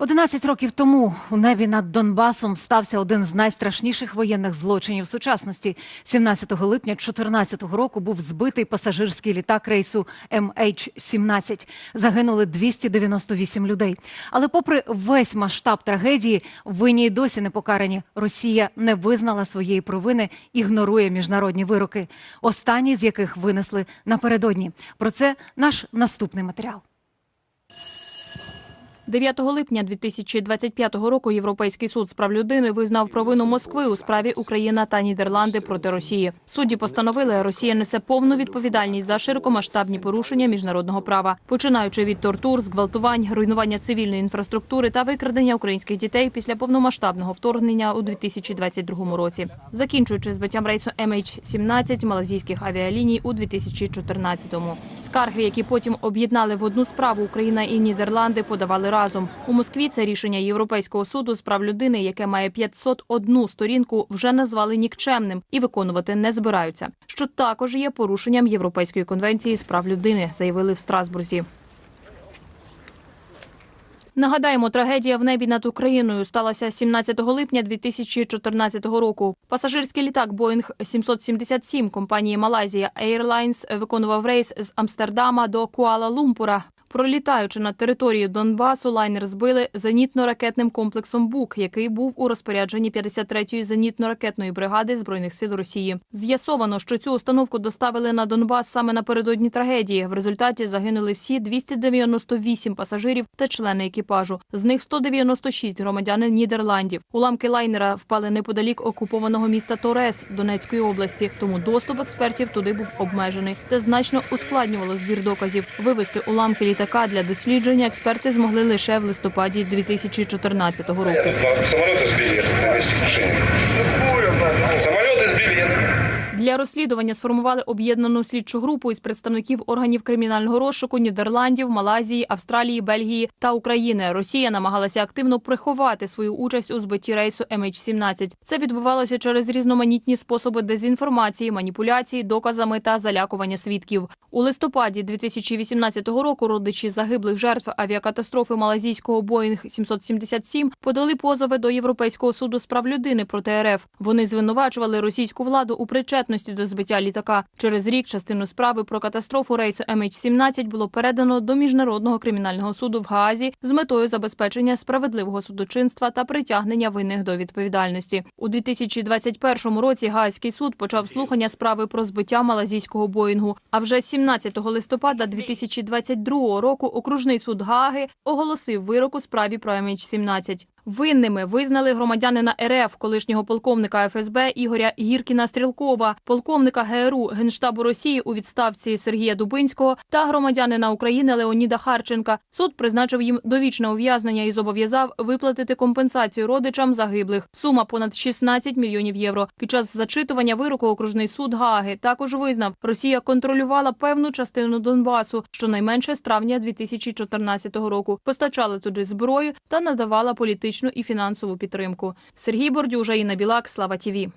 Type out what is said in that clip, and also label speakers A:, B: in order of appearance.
A: 11 років тому у небі над Донбасом стався один з найстрашніших воєнних злочинів сучасності. 17 липня 2014 року був збитий пасажирський літак рейсу MH17. Загинули 298 людей. Але, попри весь масштаб трагедії, винні й досі не покарані. Росія не визнала своєї провини, ігнорує міжнародні вироки, останні з яких винесли напередодні. Про це наш наступний матеріал.
B: 9 липня 2025 року Європейський суд з прав людини визнав провину Москви у справі Україна та Нідерланди проти Росії. Судді постановили, Росія несе повну відповідальність за широкомасштабні порушення міжнародного права, починаючи від тортур, зґвалтувань, руйнування цивільної інфраструктури та викрадення українських дітей після повномасштабного вторгнення у 2022 році, закінчуючи збиттям рейсу MH17 малазійських авіаліній у 2014-му. Скарги, які потім об'єднали в одну справу Україна і Нідерланди, подавали разом. У Москві це рішення Європейського суду з прав людини, яке має 501 сторінку, вже назвали нікчемним і виконувати не збираються. Що також є порушенням Європейської конвенції з прав людини, заявили в Страсбурзі. Нагадаємо, трагедія в небі над Україною сталася 17 липня 2014 року. Пасажирський літак Boeing 777 компанії Malaysia Airlines виконував рейс з Амстердама до Куала-Лумпура. Пролітаючи над територією Донбасу, лайнер збили зенітно-ракетним комплексом БУК, який був у розпорядженні 53-ї зенітно-ракетної бригади збройних сил Росії. З'ясовано, що цю установку доставили на Донбас саме напередодні трагедії. В результаті загинули всі 298 пасажирів та члени екіпажу. З них 196 громадяни Нідерландів. Уламки лайнера впали неподалік окупованого міста Торес Донецької області. Тому доступ експертів туди був обмежений. Це значно ускладнювало збір доказів. Вивести уламки літака для дослідження експерти змогли лише в листопаді 2014 року.
C: Самоліти з на Самоліти з сбили.
B: Для розслідування сформували об'єднану слідчу групу із представників органів кримінального розшуку Нідерландів, Малайзії, Австралії, Бельгії та України. Росія намагалася активно приховати свою участь у збитті рейсу MH17. Це відбувалося через різноманітні способи дезінформації, маніпуляції, доказами та залякування свідків. У листопаді 2018 року родичі загиблих жертв авіакатастрофи малазійського Боїнг 777 подали позови до Європейського суду з прав людини проти РФ. Вони звинувачували російську владу у причетності до збиття літака. Через рік частину справи про катастрофу рейсу MH17 було передано до міжнародного кримінального суду в Гаазі з метою забезпечення справедливого судочинства та притягнення винних до відповідальності. У 2021 році Гаазький суд почав слухання справи про збиття малазійського Боїнгу. А вже 17 листопада 2022 року окружний суд Гааги оголосив вирок у справі про MH17. Винними визнали громадянина РФ, колишнього полковника ФСБ Ігоря Гіркіна Стрілкова, полковника ГРУ Генштабу Росії у відставці Сергія Дубинського та громадянина України Леоніда Харченка. Суд призначив їм довічне ув'язнення і зобов'язав виплатити компенсацію родичам загиблих. Сума понад 16 мільйонів євро. Під час зачитування вироку окружний суд Гааги також визнав, Росія контролювала певну частину Донбасу, щонайменше з травня 2014 року. Постачала туди зброю та надавала політичну і фінансову підтримку. Сергій Бордюжа, Інна Білак, Слава Тіві.